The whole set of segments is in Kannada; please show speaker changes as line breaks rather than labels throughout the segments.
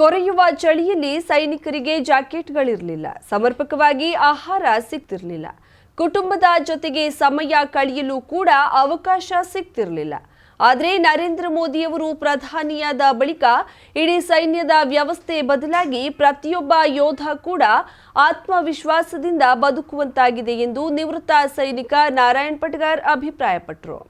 ಕೊರೆಯುವ ಚಳಿಯಲ್ಲಿ ಸೈನಿಕರಿಗೆ ಜಾಕೆಟ್ಗಳಿರಲಿಲ್ಲ. ಸಮರ್ಪಕವಾಗಿ ಆಹಾರ ಸಿಗ್ತಿರಲಿಲ್ಲ. ಕುಟುಂಬದ ಜೊತೆಗೆ ಸಮಯ ಕಳೆಯಲು ಕೂಡ ಅವಕಾಶ ಸಿಗ್ತಿರಲಿಲ್ಲ. ಆದರೆ ನರೇಂದ್ರ ಮೋದಿಯವರು ಪ್ರಧಾನಿಯಾದ ಬಳಿಕ ಇಡೀ ಸೈನ್ಯದ ವ್ಯವಸ್ಥೆ ಬದಲಾಗಿ ಪ್ರತಿಯೊಬ್ಬ ಯೋಧ ಕೂಡ ಆತ್ಮವಿಶ್ವಾಸದಿಂದ ಬದುಕುವಂತಾಗಿದೆ ಎಂದು ನಿವೃತ್ತ ಸೈನಿಕ ನಾರಾಯಣ್ ಪಟ್ಗಾರ್ ಅಭಿಪ್ರಾಯಪಟ್ಟರು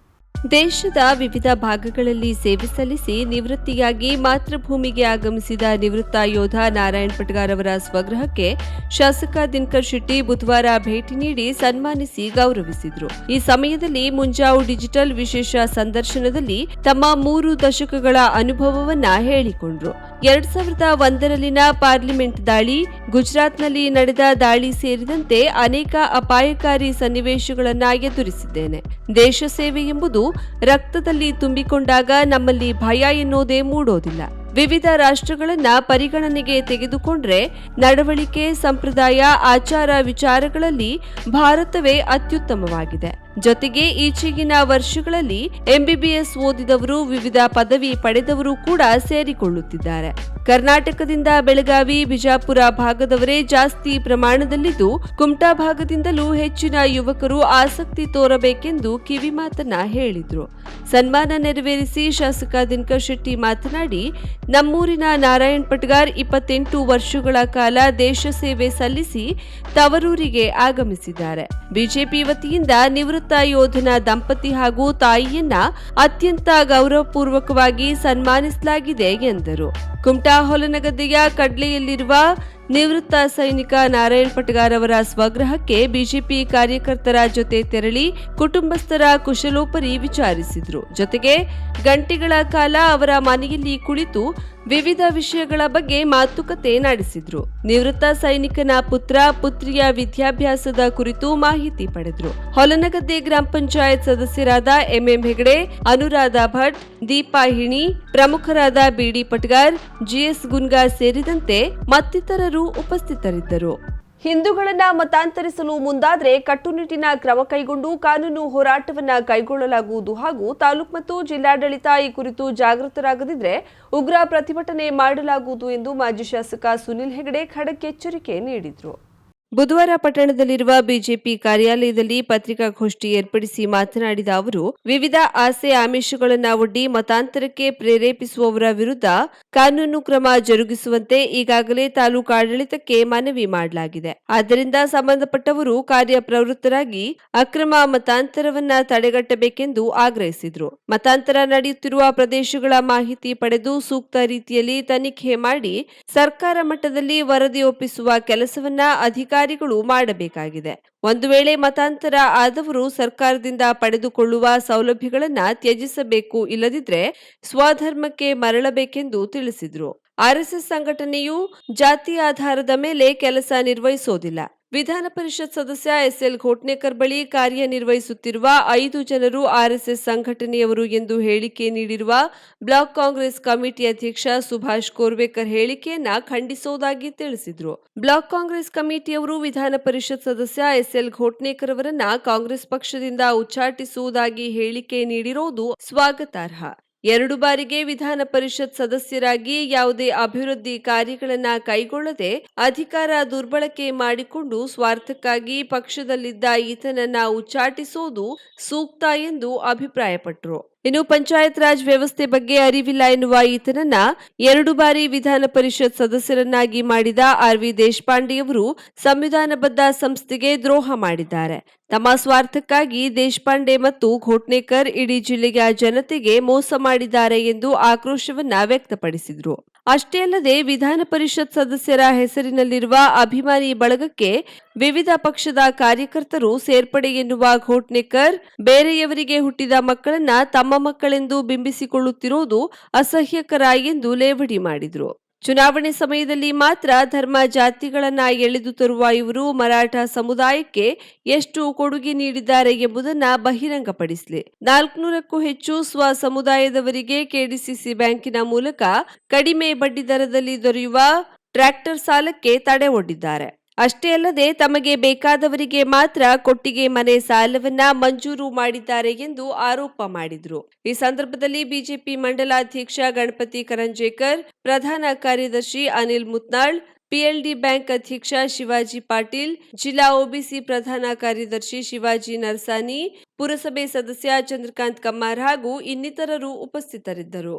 ದೇಶದ ವಿವಿಧ ಭಾಗಗಳಲ್ಲಿ ಸೇವೆ ಸಲ್ಲಿಸಿ ನಿವೃತ್ತಿಯಾಗಿ ಮಾತೃಭೂಮಿಗೆ ಆಗಮಿಸಿದ ನಿವೃತ್ತ ಯೋಧ ನಾರಾಯಣ್ ಪಟ್ಗಾರ್ ಅವರ ಸ್ವಗೃಹಕ್ಕೆ ಶಾಸಕ ದಿನಕರ್ ಶೆಟ್ಟಿ ಬುಧವಾರ ಭೇಟಿ ನೀಡಿ ಸನ್ಮಾನಿಸಿ ಗೌರವಿಸಿದರು. ಈ ಸಮಯದಲ್ಲಿ ಮುಂಜಾವು ಡಿಜಿಟಲ್ ವಿಶೇಷ ಸಂದರ್ಶನದಲ್ಲಿ ತಮ್ಮ ಮೂರು ದಶಕಗಳ ಅನುಭವವನ್ನ ಹೇಳಿಕೊಂಡ್ರು. ಎರಡ್ ಸಾವಿರದ ಒಂದರಲ್ಲಿನ ಪಾರ್ಲಿಮೆಂಟ್ ದಾಳಿ, ಗುಜರಾತ್ನಲ್ಲಿ ನಡೆದ ದಾಳಿ ಸೇರಿದಂತೆ ಅನೇಕ ಅಪಾಯಕಾರಿ ಸನ್ನಿವೇಶಗಳನ್ನು ಎದುರಿಸಿದ್ದೇನೆ. ದೇಶ ಸೇವೆ ಎಂಬುದು ರಕ್ತದಲ್ಲಿ ತುಂಬಿಕೊಂಡಾಗ ನಮ್ಮಲ್ಲಿ ಭಯ ಎನ್ನುವುದೇ ಮೂಡೋದಿಲ್ಲ. ವಿವಿಧ ರಾಷ್ಟ್ರಗಳನ್ನ ಪರಿಗಣನೆಗೆ ತೆಗೆದುಕೊಂಡ್ರೆ ನಡವಳಿಕೆ, ಸಂಪ್ರದಾಯ, ಆಚಾರ ವಿಚಾರಗಳಲ್ಲಿ ಭಾರತವೇ ಅತ್ಯುತ್ತಮವಾಗಿದೆ. ಜೊತೆಗೆ ಈಚೆಗಿನ ವರ್ಷಗಳಲ್ಲಿ ಎಂಬಿಬಿಎಸ್ ಓದಿದವರು, ವಿವಿಧ ಪದವಿ ಪಡೆದವರು ಕೂಡ ಸೇರಿಕೊಳ್ಳುತ್ತಿದ್ದಾರೆ. ಕರ್ನಾಟಕದಿಂದ ಬೆಳಗಾವಿ, ಬಿಜಾಪುರ ಭಾಗದವರೇ ಜಾಸ್ತಿ ಪ್ರಮಾಣದಲ್ಲಿದ್ದು, ಕುಮಟಾ ಭಾಗದಿಂದಲೂ ಹೆಚ್ಚಿನ ಯುವಕರು ಆಸಕ್ತಿ ತೋರಬೇಕೆಂದು ಕಿವಿಮಾತನ್ನ ಹೇಳಿದ್ರು. ಸನ್ಮಾನ ನೆರವೇರಿಸಿ ಶಾಸಕ ದಿನಕರ್ ಶೆಟ್ಟಿ ಮಾತನಾಡಿ, ನಮ್ಮೂರಿನ ನಾರಾಯಣ್ ಪಟ್ಗಾರ್ ಇಪ್ಪತ್ತೆಂಟು ವರ್ಷಗಳ ಕಾಲ ದೇಶ ಸೇವೆ ಸಲ್ಲಿಸಿ ತವರೂರಿಗೆ ಆಗಮಿಸಿದ್ದಾರೆ. ಬಿಜೆಪಿ ವತಿಯಿಂದ ನಿವೃತ್ತ ಯೋಧನ ದಂಪತಿ ಹಾಗೂ ತಾಯಿಯನ್ನ ಅತ್ಯಂತ ಗೌರವಪೂರ್ವಕವಾಗಿ ಸನ್ಮಾನಿಸಲಾಗಿದೆ ಎಂದರು. ಕುಮಟಾ ಹೊಲನಗದ್ದೆಯ ಕಡ್ಲೆಯಲ್ಲಿರುವ ನಿವೃತ್ತ ಸೈನಿಕ ನಾರಾಯಣ್ ಪಟ್ಗಾರ್ ಅವರ ಸ್ವಗ್ರಹಕ್ಕೆ ಬಿಜೆಪಿ ಕಾರ್ಯಕರ್ತರ ಜೊತೆ ತೆರಳಿ ಕುಟುಂಬಸ್ಥರ ಕುಶಲೋಪರಿ ವಿಚಾರಿಸಿದರು. ಜೊತೆಗೆ ಗಂಟೆಗಳ ಕಾಲ ಅವರ ಮನೆಯಲ್ಲಿ ಕುಳಿತು ವಿವಿಧ ವಿಷಯಗಳ ಬಗ್ಗೆ ಮಾತುಕತೆ ನಡೆಸಿದ್ರು. ನಿವೃತ್ತ ಸೈನಿಕನ ಪುತ್ರ, ಪುತ್ರಿಯ ವಿದ್ಯಾಭ್ಯಾಸದ ಕುರಿತು ಮಾಹಿತಿ ಪಡೆದರು. ಹೊಲನಗದ್ದೆ ಗ್ರಾಮ ಪಂಚಾಯತ್ ಸದಸ್ಯರಾದ ಎಂಎಂ ಹೆಗಡೆ, ಅನುರಾಧ ಭಟ್, ದೀಪಾ ಹಿಣಿ, ಪ್ರಮುಖರಾದ ಬಿಡಿ ಪಟ್ಗಾರ್ ಜಿಎಸ್ ಗುನ್ಗಾ ಸೇರಿದಂತೆ ಮತ್ತಿತರರು ಉಪಸ್ಥಿತರಿದ್ದರು. ಹಿಂದೂಗಳನ್ನ ಮತಾಂತರಿಸಲು ಮುಂದಾದರೆ ಕಟ್ಟುನಿಟ್ಟಿನ ಕ್ರಮ ಕೈಗೊಂಡು ಕಾನೂನು ಹೋರಾಟವನ್ನ ಕೈಗೊಳ್ಳಲಾಗುವುದು ಹಾಗೂ ತಾಲೂಕು ಮತ್ತು ಜಿಲ್ಲಾಡಳಿತ ಈ ಕುರಿತು ಜಾಗೃತರಾಗದಿದ್ರೆ ಉಗ್ರ ಪ್ರತಿಭಟನೆ ಮಾಡಲಾಗುವುದು ಎಂದು ಮಾಜಿ ಶಾಸಕ ಸುನಿಲ್ ಹೆಗಡೆ ಖಡಕ್ ಎಚ್ಚರಿಕೆ ನೀಡಿದರು. ಬುಧವಾರ ಪಟ್ಟಣದಲ್ಲಿರುವ ಬಿಜೆಪಿ ಕಾರ್ಯಾಲಯದಲ್ಲಿ ಪತ್ರಿಕಾಗೋಷ್ಠಿ ಏರ್ಪಡಿಸಿ ಮಾತನಾಡಿದ ಅವರು, ವಿವಿಧ ಆಸೆ ಆಮಿಷಗಳನ್ನು ಒಡ್ಡಿ ಮತಾಂತರಕ್ಕೆ ಪ್ರೇರೇಪಿಸುವವರ ವಿರುದ್ಧ ಕಾನೂನು ಕ್ರಮ ಜರುಗಿಸುವಂತೆ ಈಗಾಗಲೇ ತಾಲೂಕು ಆಡಳಿತಕ್ಕೆ ಮನವಿ ಮಾಡಲಾಗಿದೆ. ಆದ್ದರಿಂದ ಸಂಬಂಧಪಟ್ಟವರು ಕಾರ್ಯಪ್ರವೃತ್ತರಾಗಿ ಅಕ್ರಮ ಮತಾಂತರವನ್ನ ತಡೆಗಟ್ಟಬೇಕೆಂದು ಆಗ್ರಹಿಸಿದರು. ಮತಾಂತರ ನಡೆಯುತ್ತಿರುವ ಪ್ರದೇಶಗಳ ಮಾಹಿತಿ ಪಡೆದು ಸೂಕ್ತ ರೀತಿಯಲ್ಲಿ ತನಿಖೆ ಮಾಡಿ ಸರ್ಕಾರ ಮಟ್ಟದಲ್ಲಿ ವರದಿ ಒಪ್ಪಿಸುವ ಕೆಲಸವನ್ನ ಅಧಿಕಾರಿಗಳು ಮಾಡಬೇಕಾಗಿದೆ. ಒಂದು ವೇಳೆ ಮತಾಂತರ ಆದವರು ಸರ್ಕಾರದಿಂದ ಪಡೆದುಕೊಳ್ಳುವ ಸೌಲಭ್ಯಗಳನ್ನ ತ್ಯಜಿಸಬೇಕು ಇಲ್ಲದಿದ್ರೆ ಸ್ವಧರ್ಮಕ್ಕೆ ಮರಳಬೇಕೆಂದು ತಿಳಿಸಿದ್ರು. ಆರ್ಎಸ್ಎಸ್ ಸಂಘಟನೆಯು ಜಾತಿ ಆಧಾರದ ಮೇಲೆ ಕೆಲಸ ನಿರ್ವಹಿಸೋದಿಲ್ಲ. ವಿಧಾನ ಪರಿಷತ್ ಸದಸ್ಯ ಎಸ್ಎಲ್ ಘೋಟ್ನೇಕರ್ ಬಳಿ ಕಾರ್ಯನಿರ್ವಹಿಸುತ್ತಿರುವ ಐದು ಜನರು ಆರ್ಎಸ್ಎಸ್ ಸಂಘಟನೆಯವರು ಎಂದು ಹೇಳಿಕೆ ನೀಡಿರುವ ಬ್ಲಾಕ್ ಕಾಂಗ್ರೆಸ್ ಕಮಿಟಿ ಅಧ್ಯಕ್ಷ ಸುಭಾಷ್ ಕೋರ್ವೇಕರ್ ಹೇಳಿಕೆಯನ್ನ ಖಂಡಿಸುವುದಾಗಿ ತಿಳಿಸಿದ್ರು. ಬ್ಲಾಕ್ ಕಾಂಗ್ರೆಸ್ ಕಮಿಟಿಯವರು ವಿಧಾನ ಪರಿಷತ್ ಸದಸ್ಯ ಎಸ್ಎಲ್ ಘೋಟ್ನೇಕರ್ ಅವರನ್ನ ಕಾಂಗ್ರೆಸ್ ಪಕ್ಷದಿಂದ ಉಚ್ಚಾಟಿಸುವುದಾಗಿ ಹೇಳಿಕೆ ನೀಡಿರುವುದು ಸ್ವಾಗತಾರ್ಹ. ಎರಡು ಬಾರಿಗೆ ವಿಧಾನ ಪರಿಷತ್ ಸದಸ್ಯರಾಗಿ ಯಾವುದೇ ಅಭಿವೃದ್ಧಿ ಕಾರ್ಯಗಳನ್ನ ಕೈಗೊಳ್ಳದೆ ಅಧಿಕಾರ ದುರ್ಬಳಕೆ ಮಾಡಿಕೊಂಡು ಸ್ವಾರ್ಥಕ್ಕಾಗಿ ಪಕ್ಷದಲ್ಲಿದ್ದ ಈತನನ್ನ ಉಚ್ಚಾಟಿಸುವುದು ಸೂಕ್ತ ಎಂದು ಅಭಿಪ್ರಾಯಪಟ್ಟರು ಇನ್ನು ಪಂಚಾಯತ್ ರಾಜ್ ವ್ಯವಸ್ಥೆ ಬಗ್ಗೆ ಅರಿವಿಲ್ಲ ಎನ್ನುವ ಈತನನ್ನ ಎರಡು ಬಾರಿ ವಿಧಾನ ಪರಿಷತ್ ಸದಸ್ಯರನ್ನಾಗಿ ಮಾಡಿದ ಆರ್ ವಿ ದೇಶಪಾಂಡೆಯವರು ಸಂವಿಧಾನಬದ್ಧ ಸಂಸ್ಥೆಗೆ ದ್ರೋಹ ಮಾಡಿದ್ದಾರೆ. ತಮ್ಮ ಸ್ವಾರ್ಥಕ್ಕಾಗಿ ದೇಶಪಾಂಡೆ ಮತ್ತು ಘೋಟ್ನೇಕರ್ ಇಡೀ ಜಿಲ್ಲೆಯ ಜನತೆಗೆ ಮೋಸ ಮಾಡಿದ್ದಾರೆ ಎಂದು ಆಕ್ರೋಶವನ್ನ ವ್ಯಕ್ತಪಡಿಸಿದ್ರು. ಅಷ್ಟೇ ಅಲ್ಲದೆ ವಿಧಾನ ಪರಿಷತ್ ಸದಸ್ಯರ ಹೆಸರಿನಲ್ಲಿರುವ ಅಭಿಮಾನಿ ಬಳಗಕ್ಕೆ ವಿವಿಧ ಪಕ್ಷದ ಕಾರ್ಯಕರ್ತರು ಸೇರ್ಪಡೆ ಎನ್ನುವ ಘೋಟ್ನೇಕರ್ ಬೇರೆಯವರಿಗೆ ಹುಟ್ಟಿದ ಮಕ್ಕಳನ್ನ ತಮ್ಮ ಮಕ್ಕಳೆಂದು ಬಿಂಬಿಸಿಕೊಳ್ಳುತ್ತಿರುವುದು ಅಸಹ್ಯಕರ ಎಂದು ಲೇವಡಿ ಮಾಡಿದ್ರು. ಚುನಾವಣೆ ಸಮಯದಲ್ಲಿ ಮಾತ್ರ ಧರ್ಮ ಜಾತಿಗಳನ್ನ ಎಳೆದು ತರುವ ಇವರು ಮರಾಠ ಸಮುದಾಯಕ್ಕೆ ಎಷ್ಟು ಕೊಡುಗೆ ನೀಡಿದ್ದಾರೆ ಎಂಬುದನ್ನು ಬಹಿರಂಗಪಡಿಸಲಿ. ನಾಲ್ಕುನೂರಕ್ಕೂ ಹೆಚ್ಚು ಸ್ವ ಸಮುದಾಯದವರಿಗೆ ಕೆಡಿಸಿಸಿ ಬ್ಯಾಂಕಿನ ಮೂಲಕ ಕಡಿಮೆ ಬಡ್ಡಿ ದರದಲ್ಲಿ ದೊರೆಯುವ ಟ್ರ್ಯಾಕ್ಟರ್ ಸಾಲಕ್ಕೆ ತಡೆ ಒಡ್ಡಿದ್ದಾರೆ. ಅಷ್ಟೇ ಅಲ್ಲದೆ ತಮಗೆ ಬೇಕಾದವರಿಗೆ ಮಾತ್ರ ಕೊಟ್ಟಿಗೆ ಮನೆ ಸಾಲವನ್ನ ಮಂಜೂರು ಮಾಡಿದ್ದಾರೆ ಎಂದು ಆರೋಪ ಮಾಡಿದ್ರು. ಈ ಸಂದರ್ಭದಲ್ಲಿ ಬಿಜೆಪಿ ಮಂಡಲಾಧ್ಯಕ್ಷ ಗಣಪತಿ ಕರಂಜೇಕರ್, ಪ್ರಧಾನ ಕಾರ್ಯದರ್ಶಿ ಅನಿಲ್ ಮುತ್ನಾಳ್, ಪಿಎಲ್ಡಿ ಬ್ಯಾಂಕ್ ಅಧ್ಯಕ್ಷ ಶಿವಾಜಿ ಪಾಟೀಲ್, ಜಿಲ್ಲಾ ಒಬಿಸಿ ಪ್ರಧಾನ ಕಾರ್ಯದರ್ಶಿ ಶಿವಾಜಿ ನರ್ಸಾನಿ, ಪುರಸಭೆ ಸದಸ್ಯ ಚಂದ್ರಕಾಂತ್ ಕಮ್ಮಾರ್ ಹಾಗೂ ಇನ್ನಿತರರು ಉಪಸ್ಥಿತರಿದ್ದರು.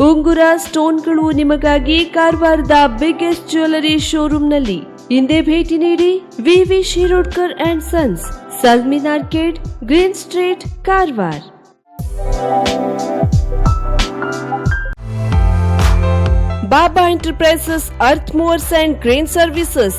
ಉಂಗುರ, ಸ್ಟೋನ್ಗಳು ನಿಮಗಾಗಿ ಕಾರವಾರದ ಬಿಗ್ಗೆಸ್ಟ್ ಜ್ಯುವೆಲರಿ ಶೋರೂಮ್ನಲ್ಲಿ ಹಿಂದೆ ಭೇಟಿ ನೀಡಿ VV Shirodkar and sons ಸಲ್ಮಿನ್ arcade green street Karwar Baba enterprises earth movers and crane services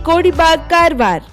Kodibag Karwar